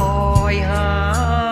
คอยหา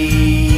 You.